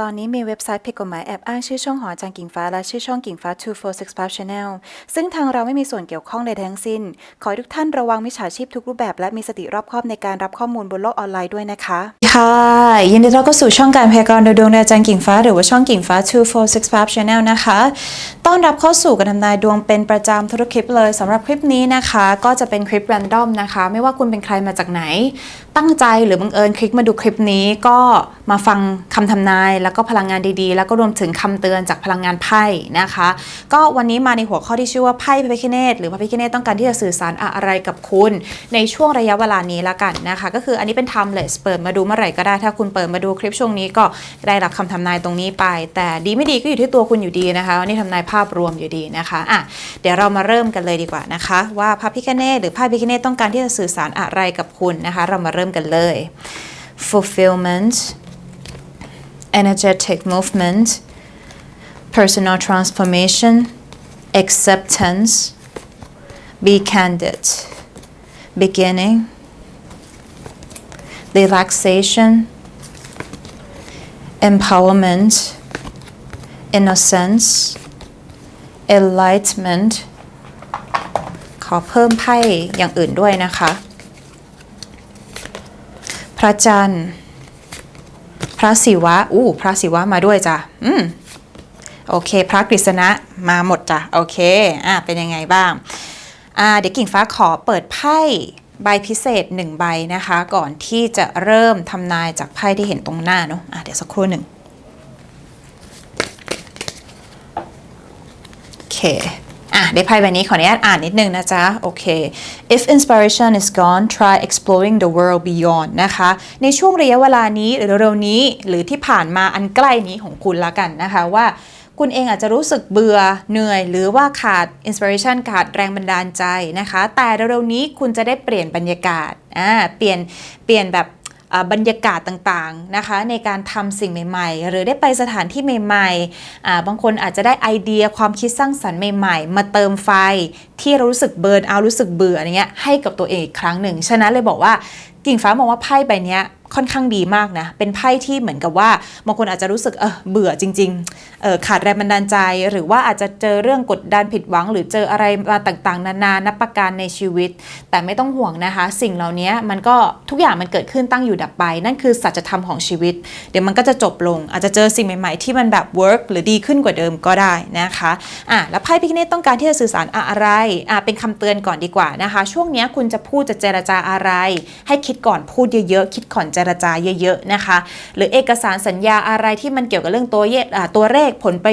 ตอนนี้มีเว็บไซต์ผิดกฎหมายแอบอ้างชื่อช่องหออาจารย์กิ่งฟ้าและชื่อช่องกิ่งฟ้า 2465 Channel ซึ่งทางเราไม่มีส่วนเกี่ยวข้องใดทั้งสิ้น ขอทุกท่านระวังมิจฉาชีพทุกรูปแบบและมีสติรอบคอบในการรับข้อมูลบนโลกออนไลน์ด้วยนะคะ ค่ะ ยินดีต้อนรับเข้าสู่ช่องการพยากรณ์โดยดวงในอาจารย์กิ่งฟ้า หรือว่าช่องกิ่งฟ้า 2465 Channel นะคะ ต้อนรับเข้าสู่การทำนายดวงเป็นประจำทุกคลิปเลยสำหรับคลิปนี้นะคะ ก็จะเป็นคลิป r รนดอมนะคะ ไม่ว่าคุณเป็นใครมาจากไหน ตั้งใจหรือบังเอิญคลิกมาดูคลิปนี้ก็มาฟังคำทำนายแล้วก็พลังงานดีๆ แล้วก็รวมถึงคำเตือนจากพลังงานไพ่นะคะ ก็วันนี้มาในหัวข้อที่ชื่อว่าไพ่พระพิฆเนศหรือพระพิฆเนศต้องการที่จะสื่อสารอะไรกับคุณ ในช่วงระยะเวลานี้ละกันนะคะ ก็คืออันนี้เป็น timeless เปิดมาดูเมื่อไหร่ก็ได้ถ้าคุณเปิดมาดูคลิปช่วงนี้ก็ได้รับคำทำนายตรงนี้ไป แต่ดีไม่ดีก็อยู่ที่ตัวคุณอยู่ดีนะคะวันนี้ทำนายภาพรวมอยู่ดีนะคะอะเดี๋ยวเรามาเริ่มกันเลยดีกว่านะคะ ว่าพระพิฆเนศหรือไพ่พิฆเนศต้องการที่จะสื่อสารอะไรกับคุณนะคะ เรามาเริ่กันเลย fulfillment energetic movement personal transformation acceptance be candid beginning relaxation empowerment innocence enlightenment ขอเพิ่มไพ่อย่างอื่นด้วยนะคะ พ ระจันทร์ พระศิวะ อู้ พระศิวะมาด้วยจ้ะ อืม โอเค พระกฤษณะมาหมดจ้ะ โอเค อะเป็นยังไงบ้าง อ่า เดี๋ยวกิ่งฟ้าขอเปิดไพ่ใบพิเศษหนึ่งใบนะคะ ก่อนที่จะเริ่มทำนายจากไพ่ที่เห็นตรงหน้าเนาะอะเดี๋ยวสักครู่หนึ่งโอเค อะได้ไพ่ใบนี้ขออนุญาตอ่านนิดนึงนะจ๊ะ โอเค if inspiration is gone try exploring the world beyond นะคะ ในช่วงระยะเวลานี้หรือเร็วๆนี้ หรือที่ผ่านมาอันใกล้นี้ของคุณละกันนะคะว่าคุณเองอาจจะรู้สึกเบื่อเหนื่อย หรือว่าขาด inspiration ขาดแรงบันดาลใจนะคะ แต่เร็วๆนี้คุณจะได้เปลี่ยนบรรยากาศอ่าเปลี่ยนเปลี่ยนแบบ บรรยากาศต่างๆนะคะในการทำสิ่งใหม่ๆ หรือได้ไปสถานที่ใหม่ๆ บางคนอาจจะได้ไอเดียความคิดสร้างสรรค์ใหม่ๆ มาเติมไฟที่เรารู้สึกเบิร์นเอารู้สึกเบื่ออะไรเงี้ยให้กับตัวเองอีกครั้งหนึ่ง ฉะนั้นเลยบอกว่ากิ่งฟ้ามองว่าไพ่ใบนี้ค่อนข้างดีมากนะ เป็นไพ่ที่เหมือนกับว่าบางคนอาจจะรู้สึกเออเบื่อจริงๆเออขาดแรงบันดาลใจ หรือว่าอาจจะเจอเรื่องกดดันผิดหวัง หรือเจออะไรมาต่างๆ นานานับประการในชีวิต แต่ไม่ต้องห่วงนะคะ สิ่งเหล่านี้มันก็ทุกอย่างมันเกิดขึ้นตั้งอยู่ดับไป นั่นคือสัจธรรมของชีวิต เดี๋ยวมันก็จะจบลง อาจจะเจอสิ่งใหม่ๆ ที่มันแบบเวิร์กหรือดีขึ้นกว่าเดิมก็ได้นะคะอะแล้วไพ่พิคเนตต้องการที่จะสื่อสารอะไรอะเป็นคำเตือนก่อนดีกว่านะคะ ช่วงนี้คุณจะพูดจะเจรจาอะไร ให้คิดก่อนพูดเยอะๆคิดก่อนเจรจาเยอะๆนะคะ หรือเอกสารสัญญาอะไรที่มันเกี่ยวกับเรื่องตัวเยตัวเลขผลไป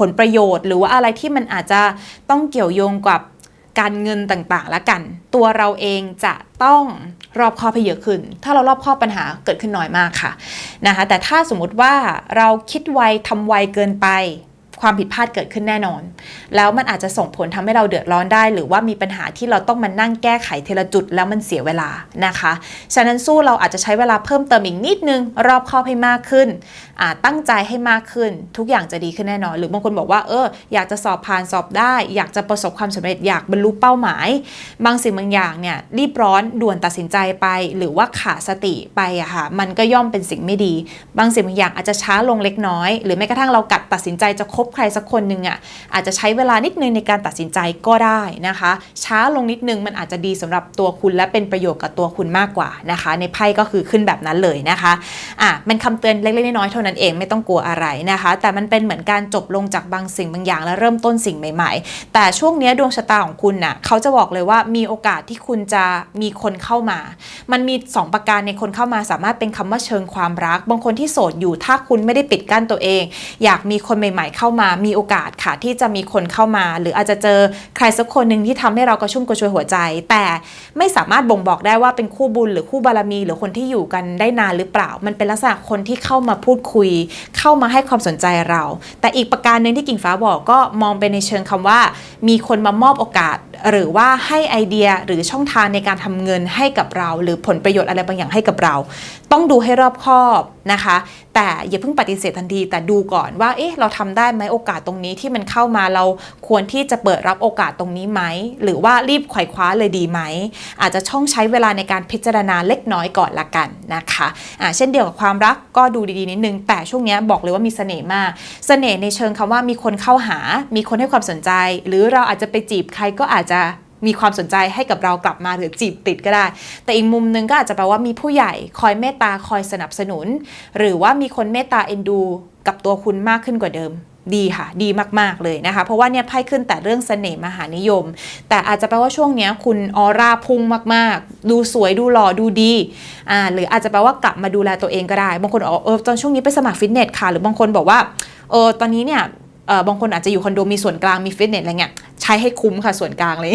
ผลประโยชน์ หรือว่าอะไรที่มันอาจจะต้องเกี่ยวโยงกับการเงินต่างๆ ละกัน ตัวเราเองจะต้องรอบคอบให้เยอะขึ้น ถ้าเรารอบคอบปัญหาเกิดขึ้นน้อยมากค่ะนะคะ แต่ถ้าสมมุติว่าเราคิดไวทำไวเกินไป ความผิดพลาดเกิดขึ้นแน่นอน แล้วมันอาจจะส่งผลทำให้เราเดือดร้อนได้ หรือว่ามีปัญหาที่เราต้องมานั่งแก้ไขเทละจุดแล้วมันเสียเวลานะคะ ฉะนั้นสู้เราอาจจะใช้เวลาเพิ่มเติมอีกนิดนึง รอบคอบให้มากขึ้น ตั้งใจให้มากขึ้น ทุกอย่างจะดีขึ้นแน่นอน หรือบางคนบอกว่าเอออยากจะสอบผ่านสอบได้ อยากจะประสบความสำเร็จอยากบรรลุเป้าหมาย บางสิ่งบางอย่างเนี่ยรีบร้อนด่วนตัดสินใจไป หรือว่าขาดสติไปอะค่ะมันก็ย่อมเป็นสิ่งไม่ดี บางสิ่งบางอย่างอาจจะช้าลงเล็กน้อย หรือแม้กระทั่งเรากัดตัดสินใจจะคบใครสักคนหนึ่งอะอาจจะใช้เวลานิดนึงในการตัดสินใจก็ได้นะคะ ช้าลงนิดนึงมันอาจจะดีสำหรับตัวคุณและเป็นประโยชน์กับตัวคุณมากกว่านะคะ ในไพ่ก็คือขึ้นแบบนั้นเลยนะคะอะมันคำเตือนเล็กๆน้อยๆเท่านั้นเองไม่ต้องกลัวอะไรนะคะ แต่มันเป็นเหมือนการจบลงจากบางสิ่งบางอย่าง และเริ่มต้นสิ่งใหม่ ๆ แต่ช่วงนี้ดวงชะตาของคุณน่ะเขาจะบอกเลยว่ามีโอกาสที่คุณจะมีคนเข้ามา มันมี 2 ประการในคนเข้ามาสามารถเป็นคำว่าเชิงความรัก บางคนที่โสดอยู่ถ้าคุณไม่ได้ปิดกั้นตัวเอง อยากมีคนใหม่ ๆ เข้ามามีโอกาสค่ะที่จะมีคนเข้ามา หรืออาจจะเจอใครสักคนหนึ่งที่ทำให้เรากระชุ่มกระชวยหัวใจ แต่ไม่สามารถบ่งบอกได้ว่าเป็นคู่บุญหรือคู่บารมี หรือคนที่อยู่กันได้นานหรือเปล่า มันเป็นลักษณะคนที่เข้ามาพูดคุย เข้ามาให้ความสนใจเรา แต่อีกประการหนึ่งที่กิ่งฟ้าบอกก็มองไปในเชิงคำว่า มีคนมามอบโอกาส หรือว่าให้ไอเดียหรือช่องทางในการทำเงินให้กับเรา หรือผลประโยชน์อะไรบางอย่างให้กับเราต้องดูให้รอบคอบนะคะ แต่อย่าเพิ่งปฏิเสธทันที แต่ดูก่อนว่า เอ๊ะ เราทำได้ไหมโอกาสตรงนี้ที่มันเข้ามาเราควรที่จะเปิดรับโอกาสตรงนี้ไหม หรือว่ารีบไขว่คว้าเลยดีไหม อาจจะช่องใช้เวลาในการพิจารณาเล็กน้อยก่อนละกันนะคะอ่าเช่นเดียวกับความรักก็ดูดีๆนิดนึง แต่ช่วงนี้บอกเลยว่ามีเสน่ห์มาก เสน่ห์ในเชิงคำว่ามีคนเข้าหา มีคนให้ความสนใจ หรือเราอาจจะไปจีบใครก็อาจจะ มีความสนใจให้กับเรากลับมาหรือจีบติดก็ได้ แต่อีกมุมหนึงก็อาจจะแปลว่ามีผู้ใหญ่คอยเมตตาคอยสนับสนุน หรือว่ามีคนเมตตาเอ็นดู กับตัวคุณมากขึ้นกว่าเดิมดีค่ะ ดีมาก ๆ เลยนะคะ เพราะว่าเนี่ยไพ่ขึ้นแต่เรื่องเสน่ห์มหานิยม แต่อาจจะแปลว่าช่วงนี้คุณออร่าพุ่งมาก ๆ ดูสวยดูหล่อดูดีอ่าหรืออาจจะแปลว่ากลับมาดูแลตัวเองก็ได้ บางคนบอเออตอนช่วงนี้ไปสมัครฟิตเนสค่ะ หรือบางคนบอกว่าเออตอนนี้เนี่ย บางคนอาจจะอยู่คอนโดมีส่วนกลางมีฟิตเนสอะไรเงี้ยใช้ให้คุ้มค่ะส่วนกลางเลย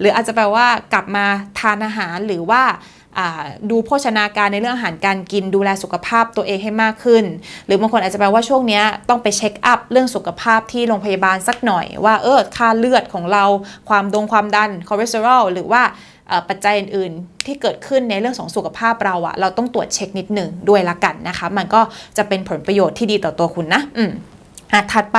หรืออาจจะแปลว่ากลับมาทานอาหารหรือว่าดูโภชนาการในเรื่องอาหารการกินดูแลสุขภาพตัวเองให้มากขึ้น หรือบางคนอาจจะแปลว่าช่วงนี้ต้องไปเช็คอัพเรื่องสุขภาพที่โรงพยาบาลสักหน่อยว่าเออค่าเลือดของเราความดงความดันคอเลสเตอรอลหรือว่าปัจจัยอื่นๆ ที่เกิดขึ้นในเรื่องของสุขภาพเราอะเราต้องตรวจเช็คนิดหนึ่งด้วยละกันนะคะ มันก็จะเป็นผลประโยชน์ที่ดีต่อตัวคุณนะอืม อะถัดไป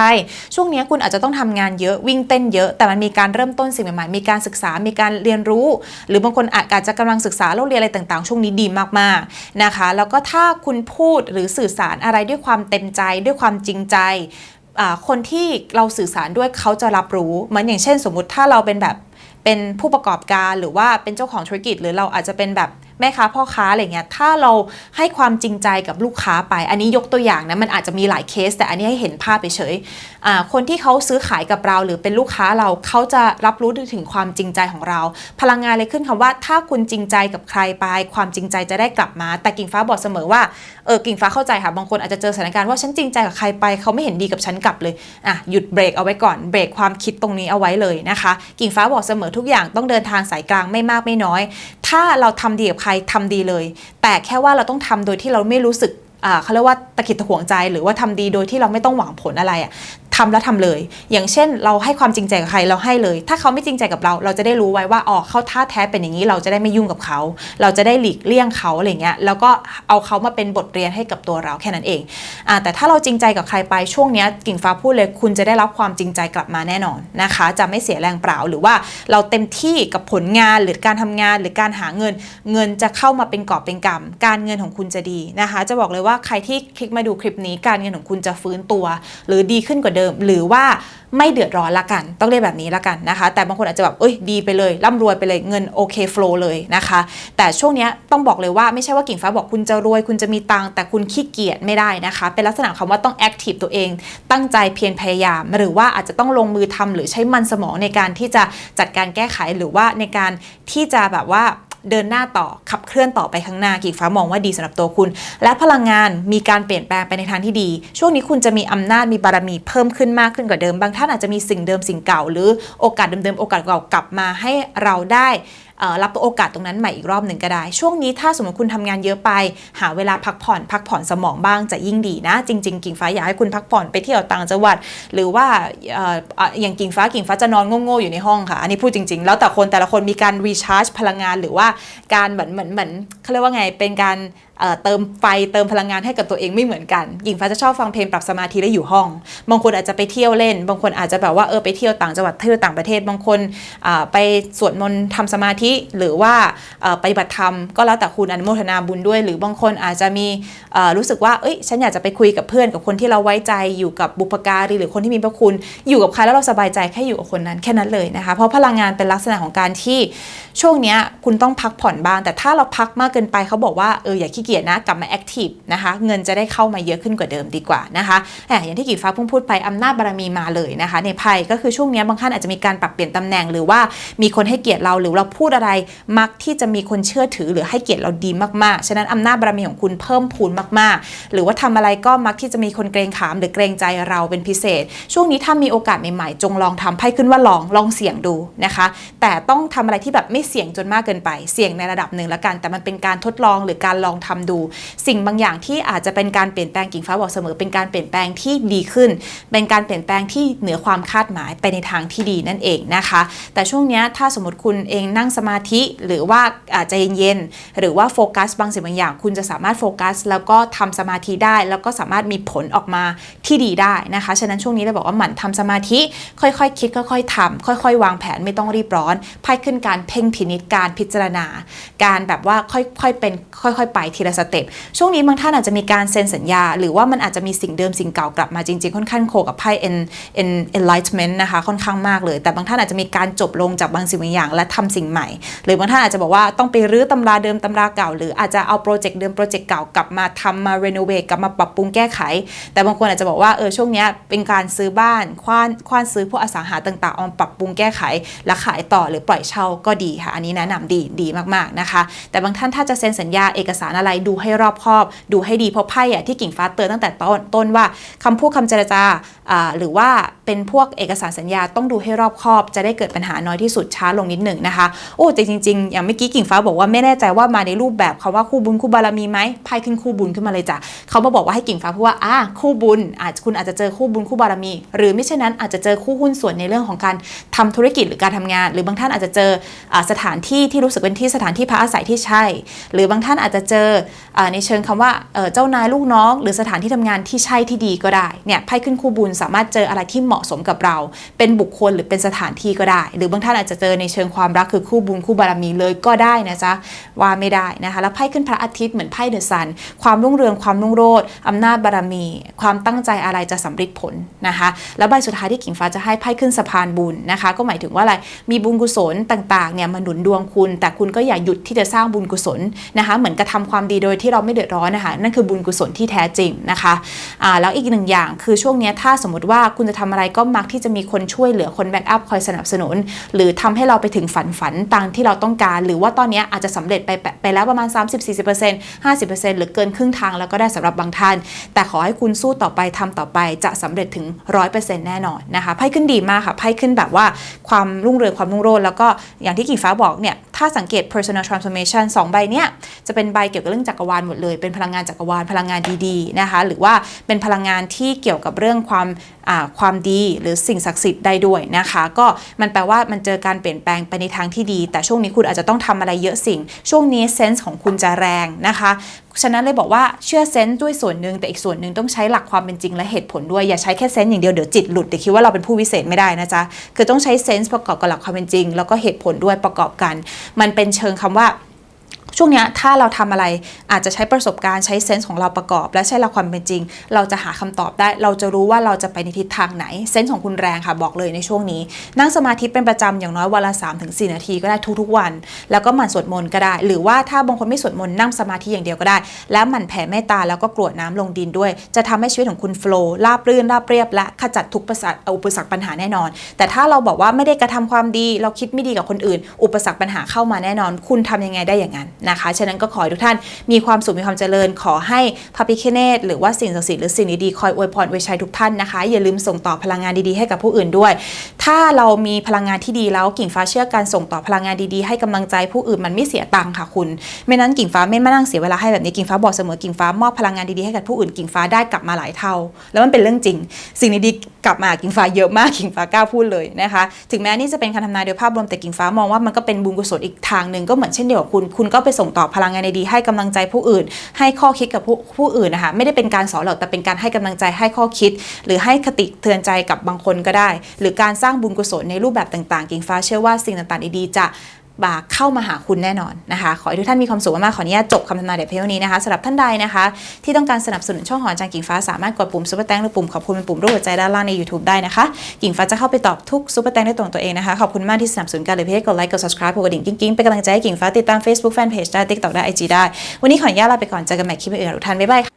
ช่วงนี้คุณอาจจะต้องทำงานเยอะวิ่งเต้นเยอะ แต่มันมีการเริ่มต้นสิ่งใหม่ๆมีการศึกษา มีการเรียนรู้ หรือบางคนอาจจะกำลังศึกษาเล่าเรียนอะไรต่างๆ ช่วงนี้ดีมากๆนะคะแล้วก็ถ้าคุณพูดหรือสื่อสารอะไรด้วยความเต็มใจ ด้วยความจริงใจคนที่เราสื่อสารด้วยเขาจะรับรู้เหมือนอย่างเช่น สมมุติถ้าเราเป็นแบบเป็นผู้ประกอบการหรือว่าเป็นเจ้าของธุรกิจหรือเราอาจจะเป็นแบบ แม่ค้าพ่อค้าอะไรเงี้ยถ้าเราให้ความจริงใจกับลูกค้าไป อันนี้ยกตัวอย่างนะมันอาจจะมีหลายเคส แต่อันนี้ให้เห็นภาพไปเฉยๆอ่าคนที่เขาซื้อขายกับเรา หรือเป็นลูกค้าเราเขาจะรับรู้ถึงความจริงใจของเรา พลังงานเลยขึ้นคำว่า ถ้าคุณจริงใจกับใครไป ความจริงใจจะได้กลับมา แต่กิ่งฟ้าบอกเสมอว่าเออกิ่งฟ้าเข้าใจค่ะบางคนอาจจะเจอสถานการณ์ว่าฉันจริงใจกับใครไปเขาไม่เห็นดีกับฉันกลับเลยอะหยุดเบรกเอาไว้ก่อนเบรกความคิดตรงนี้เอาไว้เลยนะคะ กิ่งฟ้าบอกเสมอทุกอย่างต้องเดินทางสายกลางไม่มากไม่น้อย ถ้าเราทำดีกับใครทำดีเลย แต่แค่ว่าเราต้องทำโดยที่เราไม่รู้สึก เขาเรียกว่าตะขิดตะขวงใจ หรือว่าทำดีโดยที่เราไม่ต้องหวังผลอะไรอะทำแล้วทำเลย อย่างเช่น เราให้ความจริงใจกับใครเราให้เลย ถ้าเขาไม่จริงใจกับเรา เราจะได้รู้ไว้ว่าอ๋อเขาท่าแท้เป็นอย่างนี้ เราจะได้ไม่ยุ่งกับเขา เราจะได้หลีกเลี่ยงเขาอะไรเงี้ยแล้วก็เอาเขามาเป็นบทเรียนให้กับตัวเราแค่นั้นเองอแต่ถ้าเราจริงใจกับใครไปช่วงเนี้ยกิ่งฟ้าพูดเลย คุณจะได้รับความจริงใจกลับมาแน่นอนนะคะ จะไม่เสียแรงเปล่าหรือว่าเราเต็มที่กับผลงานหรือการทำงานหรือการหาเงิน เงินจะเข้ามาเป็นกอบเป็นกำการเงินของคุณจะดีนะคะ จะบอกเลยว่าใครที่คลิกมาดูคลิปนี้การเงินของคุณจะฟื้นตัว หรือดีขึ้นกว่าเดิม หรือว่าไม่เดือดร้อนละกัน ต้องเรียกแบบนี้ละกันนะคะ แต่บางคนอาจจะแบบเอ้ยดีไปเลยร่ำรวยไปเลยเงินโอเคฟล์เลยนะคะ แต่ช่วงนี้ต้องบอกเลยว่าไม่ใช่ว่ากิ่งฟ้าบอกคุณจะรวย คุณจะมีตังแต่คุณขี้เกียจไม่ได้นะคะ เป็นลักษณะคำว่าต้องแอคทีฟตัวเอง ตั้งใจเพียรพยายาม หรือว่าอาจจะต้องลงมือทำหรือใช้มันสมองในการที่จะจัดการแก้ไขหรือว่าในการที่จะแบบว่า เดินหน้าต่อขับเคลื่อนต่อไปข้างหน้ากิ่งฟ้ามองว่าดีสำหรับตัวคุณ และพลังงานมีการเปลี่ยนแปลงไปในทางที่ดี ช่วงนี้คุณจะมีอำนาจมีบารมีเพิ่มขึ้นมากขึ้นกว่าเดิม บางท่านอาจจะมีสิ่งเดิมสิ่งเก่า หรือโอกาสเดิมๆโอกาสเก่ากลับมาให้เราได้ รับโอกาสตรงนั้นใหม่อีกรอบหนึ่งก็ได้ ช่วงนี้ถ้าสมมติคุณทำงานเยอะไป หาเวลาพักผ่อน พักผ่อนสมองบ้างจะยิ่งดีนะ จริง ๆ กิ่งฟ้าอยากให้คุณพักผ่อนไปเที่ยวต่างจังหวัด หรือว่าออย่างกิ่งฟ้ากิ่งฟ้าจะนอนโง่ๆอยู่ในห้องค่ะ อันนี้พูดจริง ๆ แล้วแต่คนแต่ละคนมีการรีชาร์จพลังงานหรือว่าการเหมือนเหมือนเหมือนเขาเรียกว่าไงเป็นการ เติมไฟเติมพลังงานให้กับตัวเองไม่เหมือนกัน หญิงฟ้าจะชอบฟังเพลงปรับสมาธิแล้วอยู่ห้อง บางคนอาจจะไปเที่ยวเล่น บางคนอาจจะแบบว่าเออไปเที่ยวต่างจังหวัดเที่ยวต่างประเทศ บางคนไปสวดมนต์ทำสมาธิหรือว่าเอ่อปบัติธรรม ก็แล้วแต่คุณอนุโมทนาบุญด้วย หรือบางคนอาจจะมีรู้สึกว่าเอ้ยฉันอยากจะไปคุยกับเพื่อนกับคนที่เราไว้ใจอยู่กับบุพการีหรือคนที่มีพระคุณ อยู่กับใครแล้วเราสบายใจแค่อยู่กับคนนั้นแค่นั้นเลยนะคะ เพราะพลังงานเป็นลักษณะของการที่ช่วงนี้คุณต้องพักผ่อนบ้าง แต่ถ้าเราพักมากเกินไปเขาบอกว่าเอออย่าขี้เกียจนะกลับมาแอคทีฟนะคะเงินจะได้เข้ามาเยอะขึ้นกว่าเดิมดีกว่านะคะแหมอย่างที่กีฟ้าพิ่งพูดไปอำนาจบารมีมาเลยนะคะ ในไพ่ก็คือช่วงนี้บางท่านอาจจะมีการปรับเปลี่ยนตำแหน่งหรือว่ามีคนให้เกียรติเราหรือเราพูดอะไรมักที่จะมีคนเชื่อถือหรือให้เกียรติเราดีมากๆ ฉะนั้นอำนาจบารมีของคุณเพิ่มพูนมากๆ หรือว่าทำอะไรก็มักที่จะมีคนเกรงขามหรือเกรงใจเราเป็นพิเศษ ช่วงนี้ถ้ามีโอกาสใหม่ๆ จงลองทำไพ่ขึ้นว่าลองลองเสี่ยงดูนะคะ แต่ต้องทำอะไรที่แบบไม่เสี่ยงจนมากเกินไป เสี่ยงในระดับหนึ่งละกัน แต่มันเป็นการทดลองหรือการลองทำดู สิ่งบางอย่างที่อาจจะเป็นการเปลี่ยนแปลงกิ่งฟ้าบอกเสมอ เป็นการเปลี่ยนแปลงที่ดีขึ้น เป็นการเปลี่ยนแปลงที่เหนือความคาดหมายไปในทางที่ดีนั่นเองนะคะ แต่ช่วงนี้ถ้าสมมติคุณเองนั่งสมาธิหรือว่าอาจเย็นๆหรือว่าโฟกัสบางสิ่งบางอย่าง คุณจะสามารถโฟกัส แล้วก็ทำสมาธิได้ แล้วก็สามารถมีผลออกมาที่ดีได้นะคะฉะนั้นช่วงนี้เราบอกว่าหมั่นทำสมาธิค่อยๆ คิดค่อย ๆทำค่อย ๆ วางแผนไม่ต้องรีบร้อนไพ่ขึ้นการเพ่งพินิจการพิจารณา การแบบว่าค่อยๆเป็นค่อย ๆ ไปทีละสเต็ปช่วงนี้บางท่านอาจจะมีการเซ็นสัญญา หรือว่ามันอาจจะมีสิ่งเดิมสิ่งเก่ากลับมาจริงๆ ค่อนข้างโคกับไพ่ en en enlightenment นะคะค่อนข้างมากเลย แต่บางท่านอาจจะมีการจบลงจากบางสิ่งบางอย่าง และทำสิ่งใหม่ หรือบางท่านอาจจะบอกว่าต้องไปรื้อตำราเดิมตำราเก่า หรืออาจจะเอาโปรเจกต์เดิมโปรเจกต์เก่ากลับมาทำมา renovate กลับมาปรับปรุงแก้ไข แต่บางคนอาจจะบอกว่าเออช่วงนี้เป็นการซื้อบ้านคว้านคว้านซื้อพวกอสังหาต่างๆเอามปรับปรุงแก้ไขและขายต่อหรือปล่อยเช่าก็ดีค่ะ อันนี้แนะนำดีดีมากๆนะคะ แต่บางท่านถ้าจะเซ็นสัญญาเอกสารอะไรดูให้รอบคอบ ดูให้ดีเพราะไพ่อะที่กิ่งฟ้าเตือนตั้งแต่ต้นต้นว่าคำพูดคำเจรจาหรือว่าเป็นพวกเอกสารสัญญาต้องดูให้รอบคอบ จะได้เกิดปัญหาน้อยที่สุดช้าลงนิดหนึ่งนะคะโอ้แต่จริงๆอย่างเมื่อกี้กิ่งฟ้าบอกว่าไม่แน่ใจว่ามาในรูปแบบคาว่าคู่บุญคู่บารมีไหมไพ่ขึ้นคู่บุญขึ้นมาเลยจ้ะเขามาบอกว่าให้กิ่งฟ้าพูดว่าอ่าคู่บุญอาจคุณอาจจะเจอคู่บุญคู่บารมี หรือไม่เช่นนั้นอาจจะเจอคู่หุ้นส่วนในเรื่องของการทำธุรกิจหรือการทำงาน หรือบางท่านอาจจะเจออสถานที่ที่รู้สึกเป็นที่สถานที่พักอาศัยที่ใช่ หรือบางท่านอาจจะเจอในเชิงคำว่าเจ้านายลูกน้อง หรือสถานที่ทำงานที่ใช่ที่ดีก็ได้เนี่ยไพ่ขึ้นคู่บุญสามารถเจออะไรที่เหมาะสมกับเรา เป็นบุคคลหรือเป็นสถานที่ก็ได้ หรือบางท่านอาจจะเจอในเชิงความรักคือคู่บุญคู่บารมีเลยก็ได้นะจ๊ะว่าไม่ได้นะคะแล้วไพ่ขึ้นพระอาทิตย์เหมือนไพ่เดอะซันความรุ่งเรืองความรุ่งโรจน์อำนาจบารมี ความตั้งใจอะไรจะสำเร็จผลนะคะแล้วใบสุดท้ายที่กิ่งฟ้าจะให้ไพ่ขึ้นสะพานบุญนะคะ ก็หมายถึงว่าอะไรมีบุญกุศลต่างๆเนี่ยมาหนุนดวงคุณ แต่คุณก็อย่าหยุดที่จะสร้างบุญกุศลนะคะเหมือนกระทำความดีโดยที่เราไม่เดือดร้อนนะคะนั่นคือบุญกุศลที่แท้จริงนะคะอ่าแล้วอีกหนึ่งอย่างคือช่วงนี้ถ้าสมมติว่าคุณจะทำอะไรก็มักที่จะมีคนช่วยเหลือคนแบ็กอัพคอยสนับสนุน หรือทำให้เราไปถึงฝันฝันตามที่เราต้องการ หรือว่าตอนนี้อาจจะสำเร็จไปไปแล้วประมาณ 30-40% 50%หรือเกินครึ่งทางแล้วก็ได้สำหรับบางท่าน แต่ขอให้คุณสู้ต่อไปทำต่อไปจะสำเร็จถึง 100%แน่นอนนะคะไพ่ขึ้นดีมากค่ะไพ่ขึ้นแบบว่าความรุ่งเรืองความรุ่งโรจน์แล้วก็อย่างที่กี่ฟ้าบอกเนี่ยถ้าสังเกต personal transformation สองใบเนี้ยจะเป็นใบเกี่ยวกับเรื่องื่องจักรวาลหมดเลย เป็นพลังงานจักรวาลพลังงานดีๆนะคะ หรือว่าเป็นพลังงานที่เกี่ยวกับเรื่องความความดีหรือสิ่งศักดิ์สิทธิ์ได้ด้วยนะคะ ก็มันแปลว่ามันเจอการเปลี่ยนแปลงไปในทางที่ดี แต่ช่วงนี้คุณอาจจะต้องทำอะไรเยอะสิ่ง ช่วงนี้เซนส์ของคุณจะแรงนะคะฉะนั้นเลยบอกว่าเชื่อเซนส์ด้วยส่วนหนึ่งแต่อีกส่วนหนึ่งต้องใช้หลักความเป็นจริงและเหตุผลด้วยอย่าใช้แค่เซนส์อย่างเดียวเดี๋ยวจิตหลุดเดี๋ยวคิดว่าเราเป็นผู้วิเศษไม่ได้นะจ๊ะคือต้องใช้เซนส์ประกอบกับหลักความเป็นจริง แล้วก็เหตุผลด้วยประกอบกัน มันเป็นเชิงคำว่า ช่วงนี้ถ้าเราทำอะไรอาจจะใช้ประสบการณ์ใช้เซนส์ของเราประกอบ และใช้หลักความเป็นจริง เราจะหาคำตอบได้ เราจะรู้ว่าเราจะไปในทิศทางไหนเซนส์ของคุณแรงค่ะบอกเลยในช่วงนี้ นั่งสมาธิเป็นประจำอย่างน้อยวันละ3-4 นาทีก็ได้ทุกๆวัน แล้วก็หมั่นสวดมนต์ก็ได้ หรือว่าถ้าบางคนไม่สวดมนต์นั่งสมาธิอย่างเดียวก็ได้ แล้วหมั่นแผ่เมตตาแล้วก็กรวดน้ำลงดินด้วย จะทำให้ชีวิตของคุณโฟล์ราบรื่นราบเรียบ และขจัดทุกประสาอุปสรรคปัญหาแน่นอน แต่ถ้าเราบอกว่าไม่ได้กระทำความดี เราคิดไม่ดีกับคนอื่น อุปสรรคปัญหาเข้ามาแน่นอน คุณทำยังไงได้อย่างนั้นนะคะ ฉะนั้นก็ขอให้ทุกท่านมีความสุขมีความเจริญ ขอให้พระพิคเนตหรือว่าสิ่งศักดิ์สิทธิ์หรือสิ่งดีๆคอยอวยพรอวยชัยทุกท่านนะคะ อย่าลืมส่งต่อพลังงานดีๆให้กับผู้อื่นด้วย ถ้าเรามีพลังงานที่ดีแล้วกิ่งฟ้าเชื่อการส่งต่อพลังงานดีๆให้กำลังใจผู้อื่นมันไม่เสียตังค์ค่ะคุณไม่นั้นกิ่งฟ้าไม่มานั่งเสียเวลาให้แบบนี้กิ่งฟ้าบอกเสมอกิ่งฟ้ามอบพลังงานดีๆให้กับผู้อื่นกิ่งฟ้าได้กลับมาหลายเท่า แล้วมันเป็นเรื่องจริง สิ่งดีๆกลับมากิ่งฟ้าเยอะมากกิ่งฟ้ากล้าพูดเลยนะคะ ถึงแม้นี่จะเป็นคำทำนายโดยภาพรวมแต่กิ่งฟ้ามองว่ามันก็เป็นบุญกุศลอีกทางหนึ่งก็เหมือนเช่นเดียวกับคุณคุณก็ไปส่งต่อพลังงานดีให้กำลังใจผู้อื่น ให้ข้อคิดกับผู้ผู้อื่นนะคะไม่ได้เป็นการสอนหรอกแต่เป็นการให้กำลังใจให้ข้อคิด หรือให้คติเตือนใจกับบางคนก็ได้ หรือการสร้างบุญกุศลในรูปแบบต่างๆ กิ่งฟ้าเชื่อว่าสิ่งต่างๆดีๆจะ บาเข้ามาหาคุณแน่นอนนะคะ ขอให้ทุกท่านมีความสุขมากๆ ขออนุญาตจบคำทำนายเด็ดเพียงนี้นะคะสำหรับท่านใดนะคะ ที่ต้องการสนับสนุนช่องหออาจารย์กิ่งฟ้าสามารถกดปุ่มซุปเปอร์แตงหรือปุ่มขอบคุณเป็นปุ่มรูปหัวใจด้านล่างใน YouTube ได้นะคะ กิ่งฟ้าจะเข้าไปตอบทุกซุปเปอร์แตงด้วยตัวของตัวเองนะคะ ขอบคุณมากที่สนับสนุนกันเลยเพื่อกดไลค์กด subscribe กดกระดิ่งกิ๊งๆเป็นกำลังใจให้กิ่งฟ้าติดตาม Facebook Fanpage ได้ TikTok ได้ IG ได้ วันนี้ขออนุญาตลาไปก่อนเจอกันใหม่คลิปอื่นๆทุกท่านบ๊ายบาย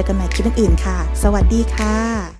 จอกันใหม่คลิปอื่นๆค่ะ สวัสดีค่ะ